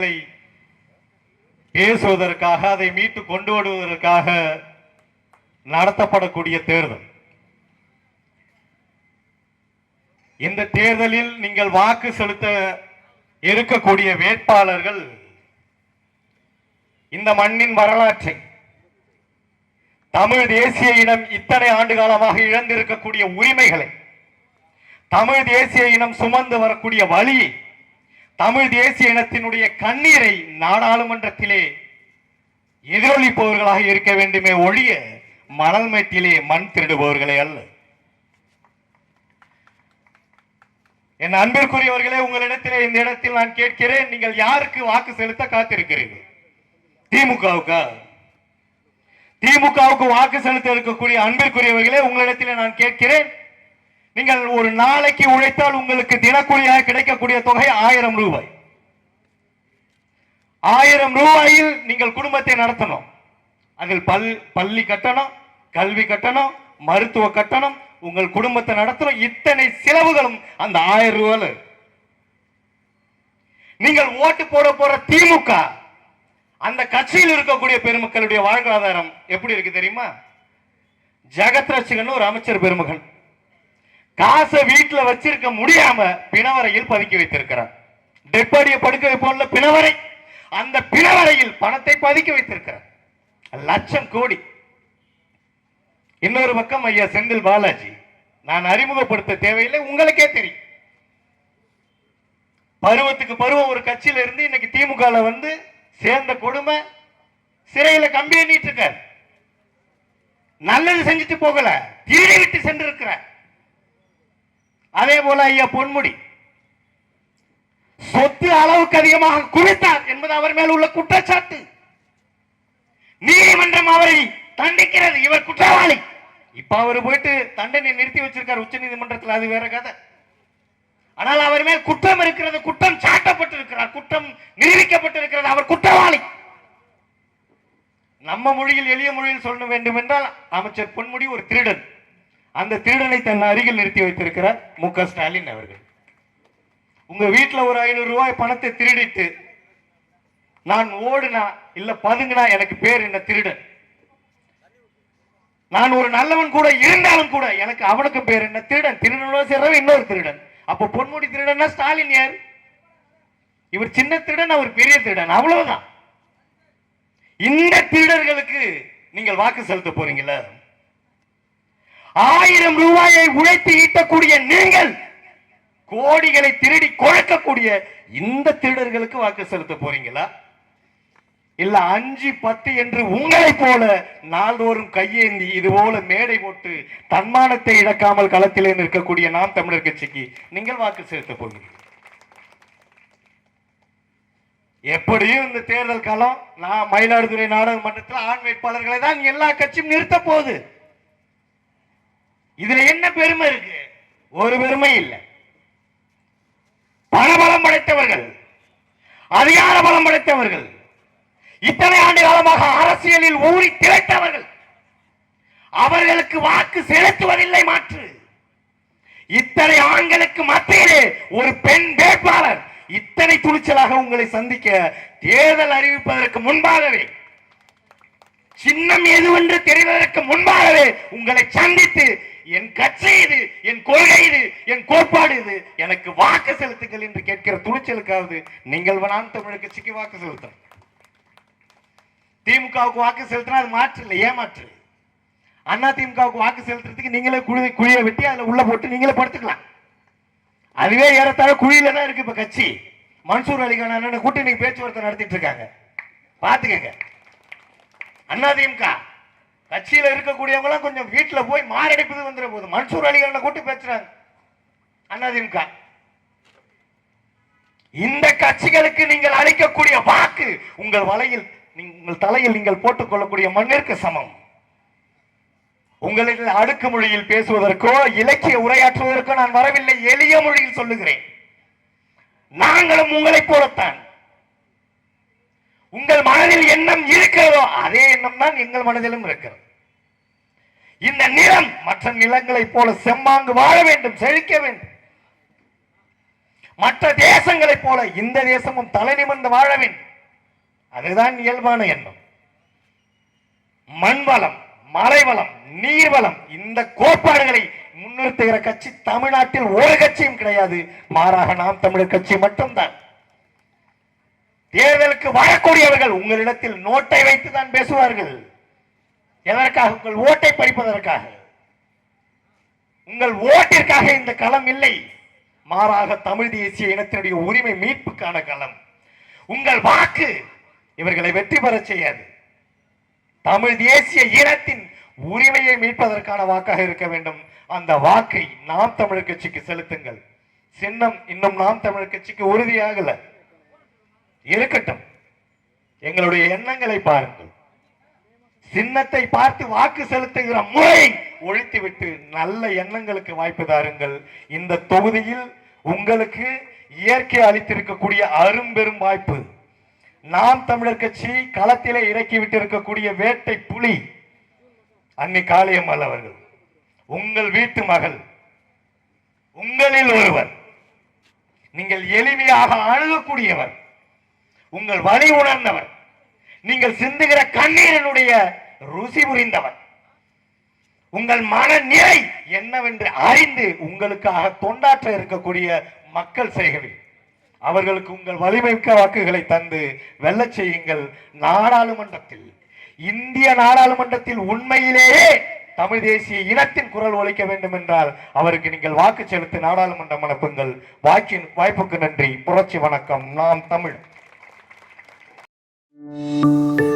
அதை பேசுவதற்காக அதை மீட்டு கொண்டு வருவதற்காக நடத்தப்படக்கூடிய தேர்தல். இந்த தேர்தலில் நீங்கள் வாக்கு செலுத்த இருக்கக்கூடிய வேட்பாளர்கள் இந்த மண்ணின் வரலாற்றை தமிழ் தேசிய இனம் இத்தனை ஆண்டு காலமாக இழந்திருக்கக்கூடிய உரிமைகளை தமிழ் தேசிய இனம் சுமந்து வரக்கூடிய வழியை தமிழ் தேசிய இனத்தினுடைய கண்ணீரை நாடாளுமன்றத்திலே எதிரொலிப்பவர்களாக இருக்க வேண்டுமே ஒழிய மணல் மேட்டிலே மண் திருடுபவர்களே அல்ல. என் அன்பிற்குரியவர்களே உங்களிடத்திலே இந்த இடத்தில் நான் கேட்கிறேன் நீங்கள் யாருக்கு வாக்கு செலுத்த காத்திருக்கிறீர்கள்? திமுகவுக்கா? திமுகவுக்கு வாக்கு செலுத்த இருக்கக்கூடிய அன்பிற்குரியவர்களே உங்களிடத்திலே நான் கேட்கிறேன் நீங்கள் ஒரு நாளைக்கு உழைத்தால் உங்களுக்கு தினக்கூலியாக கிடைக்கக்கூடிய தொகை ஆயிரம் ரூபாய். ஆயிரம் ரூபாயில் நீங்கள் குடும்பத்தை நடத்தணும். அதில் பல் பள்ளி கட்டணம் கல்வி கட்டணம் மருத்துவ கட்டணம் உங்கள் குடும்பத்தை நடத்தணும். இத்தனை செலவுகளும் அந்த ஆயிரம் ரூபாயில் நீங்கள் ஓட்டு போட போற திமுக அந்த கட்சியில் இருக்கக்கூடிய பெருமக்களுடைய வாழ்வாதாரம் எப்படி இருக்கு தெரியுமா? ஜெகத் ஒரு அமைச்சர் பெருமகன். காசை வீட்டுல வச்சிருக்க முடியாம பிணவரையில் பதுக்கி வைத்திருக்கிறார். டெட்பாடியை படுக்க வைப்போம்ல பிணவரை? அந்த பிணவரையில் பணத்தை பதுக்கி வைத்திருக்கிறார். லட்சம் கோடி. இன்னொரு பக்கம் ஐயா செந்தில் பாலாஜி நான் அறிமுகப்படுத்த தேவையில்லை உங்களுக்கே தெரியும். பருவத்துக்கு பருவம் ஒரு கட்சியில இருந்து இன்னைக்கு திமுக வந்து சேர்ந்த கொடுமை சிறையில கம்பி எண்ணிட்டு இருக்கார். நல்லது செஞ்சுட்டு போகல திருடி விட்டு சென்று இருக்கிறார் அதே போல ஐயா பொன்முடி சொத்து அளவுக்கு அதிகமாக குவித்தார் என்பது அவர் மேல் உள்ள குற்றச்சாட்டு. நீதிமன்றம் அவரை தண்டிக்கிறது இவர் குற்றவாளி. இப்ப அவர் போயிட்டு தண்டனை நிறுத்தி வச்சிருக்கார் உச்ச நீதிமன்றத்தில் அது வேற கதை. ஆனால் அவர் மேல் குற்றம் இருக்கிறது குற்றம் சாட்டப்பட்டிருக்கிறார் குற்றம் நிரூபிக்கப்பட்டிருக்கிறது அவர் குற்றவாளி. நம்ம மொழியில் எளிய மொழியில் சொல்ல வேண்டும் என்றால் அமைச்சர் பொன்முடி ஒரு திருடன். அந்த திருடனை தன் அருகில் நிறுத்தி வைத்திருக்கிறார் மு க ஸ்டாலின் அவர்கள். உங்க வீட்டில் ஒரு ஐநூறு ரூபாய் பணத்தை திருடிட்டு நான் ஓடுனா இல்ல பதுங்கினா எனக்கு பேர் என்ன திருடன்? நான் ஒரு நல்லவன் கூட இருந்தாலும் கூட எனக்கு அவனுக்கு பேர் என்ன திருடன்? திருடனோட சேர்றவன் இன்னொரு திருடன். அப்ப பொன்முடி திருடன்னா ஸ்டாலின் யார்? இவர் சின்ன திருடன் அவர் பெரிய திருடன். அவ்வளவுதான். இந்த திருடர்களுக்கு நீங்கள் வாக்கு செலுத்த போறீங்களா ஆயிரம் ரூபாயை உழைத்து ஈட்டக்கூடிய நீங்கள் கோடிகளை திருடி கொழக்கக்கூடிய இந்த திருடர்களுக்கு வாக்கு செலுத்த போறீங்களா? இல்ல அஞ்சு பத்து என்று உங்களை போல நாள்தோறும் கையேந்தி இது போல மேடை போட்டு தன்மானத்தை இழக்காமல் களத்திலே நிற்கக்கூடிய நாம் தமிழர் கட்சிக்கு நீங்கள் வாக்கு செலுத்த போகிறீர்கள். எப்படியும் இந்த தேர்தல் காலம் நான் மயிலாடுதுறை நாடாளுமன்றத்தில் ஆண் வேட்பாளர்களை தான் எல்லா கட்சியும் நிறுத்த போகுது. இதுல என்ன பெருமை இருக்கு? ஒரு பெருமை இல்லை. பணபலம் படைத்தவர்கள் அதிகார பலம் படைத்தவர்கள் இத்தனை ஆண்டு காலமாக அரசியலில் ஊறி திளைத்தவர்கள் அவர்களுக்கு வாக்கு செலுத்துவதில்லை மாற்று. இத்தனை ஆண்களுக்கு மத்தியிலே ஒரு பெண் வேட்பாளர் இத்தனை துணிச்சலாக உங்களை சந்திக்க தேர்தல் அறிவிப்பதற்கு முன்பாகவே சின்னம் எதுவென்று தெரிவதற்கு முன்பாகவே உங்களை சந்தித்து என் கட்சி இது என் கொள்கை இது என் கோட்பாடு இது. எனக்கு வாக்கு செலுத்துங்கள் என்று கேட்கிற துணிச்சலுக்காவது நீங்கள் வேணாம் தமிழர் கட்சிக்கு வாக்கு செலுத்தணும் திமுகவுக்கு வாக்கு செலுத்தினா அது மாற்று இல்லை ஏமாற்று. அண்ணா திமுகவுக்கு வாக்கு செலுத்துறதுக்கு நீங்களே குழி குழியை வெட்டி அதுல உள்ள போட்டு நீங்களே படுத்துக்கலாம். அதுவே ஏறத்தாழ குழியில தான் இருக்கு இப்ப கட்சி. மன்சூர் அலிகான் அண்ணன் கூட்டி நீங்க பேச்சுவார்த்தை நடத்திட்டு இருக்காங்க. பாத்துக்கங்க. அண்ணா திமுக. கட்சியில இருக்கக்கூடியவங்க எல்லாம் கொஞ்சம் வீட்டுல போய் மாரடைப்பது வந்துட போகுது மன்சூர் அலிகான கூட்டி பேசுறாங்க. அண்ணாதிமுக இந்த கட்சிகளுக்கு நீங்கள் அளிக்கக்கூடிய வாக்கு உங்கள் வலையில் உங்கள் தலையில் நீங்கள் போட்டுக் கொள்ளக்கூடிய மண்ணிற்கு சமம். உங்களில் அடுக்கு மொழியில் பேசுவதற்கோ இலக்கிய உரையாற்றுவதற்கோ நான் வரவில்லை எளிய மொழியில் சொல்லுகிறேன். நாங்களும் உங்களை போலத்தான். உங்கள் மனதில் எண்ணம் இருக்கிறதோ அதே எண்ணம் தான் எங்கள் மனதிலும் இருக்கிறது. இந்த நிலம் மற்ற நிலங்களைப் போல செம்மாங்கு வாழ வேண்டும் செழிக்க வேண்டும். மற்ற தேசங்களைப் போல இந்த தேசமும் தலை நிமிர்ந்து வாழ வேண்டும். அதுதான் இயல்பான எண்ணம். மண்வளம் மலைவளம் நீர்வளம் இந்த கோட்பாடுகளை முன்னிறுத்துகிற கட்சி தமிழ்நாட்டில் ஒரு கட்சியும் கிடையாது. மாறாக நாம் தமிழர் கட்சி மட்டும்தான். தேர்தலுக்கு வரக்கூடியவர்கள் உங்களிடத்தில் நோட்டை வைத்து தான் பேசுவார்கள். எதற்காக? உங்கள் ஓட்டை பறிப்பதற்காக. உங்கள் ஓட்டிற்காக இந்த களம் இல்லை. மாறாக தமிழ் தேசிய இனத்தினுடைய உரிமை மீட்புக்கான களம். உங்கள் வாக்கு இவர்களை வெற்றி பெறச் செய்யாது. தமிழ் தேசிய இனத்தின் உரிமையை மீட்பதற்கான வாக்காக இருக்க வேண்டும். அந்த வாக்கை நாம் தமிழர் கட்சிக்கு செலுத்துங்கள். சின்னம் இன்னும் நாம் தமிழர் கட்சிக்கு உறுதியாகலை. இருக்கட்டும். எங்களுடைய எண்ணங்களை பாருங்கள். சின்னத்தை பார்த்து வாக்கு செலுத்துகிற முறை ஒழித்துவிட்டு நல்ல எண்ணங்களுக்கு வாய்ப்பு தாருங்கள். இந்த தொகுதியில் உங்களுக்கு இயற்கை அளித்திருக்கக்கூடிய அரும்பெரும் வாய்ப்பு. நாம் தமிழர் கட்சி களத்திலே இறக்கி விட்டிருக்கக்கூடிய வேட்டை புலி. அன்னை காளியம்மாள் அவர்கள் உங்கள் வீட்டு மகள் உங்களில் ஒருவர் நீங்கள் எளிமையாக அணுகக்கூடியவர் உங்கள் வழி உணர்ந்தவர். நீங்கள் சிந்துகிற கண்ணீரினுடைய ருசி புரிந்தவர். உங்கள் மனநிலை என்னவென்று அறிந்து உங்களுக்காக தொண்டாற்ற இருக்கக்கூடிய மக்கள் செய்கவே அவர்களுக்கு உங்கள் வலிமைக்க வாக்குகளை தந்து வெல்லச் செய்யுங்கள். நாடாளுமன்றத்தில் இந்திய நாடாளுமன்றத்தில் உண்மையிலேயே தமிழ் தேசிய இனத்தின் குரல் ஒழிக்க வேண்டும் என்றால் அவருக்கு நீங்கள் வாக்கு செலுத்தி நாடாளுமன்றம் அனுப்புங்கள். வாக்கின் வாய்ப்புக்கு நன்றி. புரட்சி வணக்கம். நாம் தமிழ். you.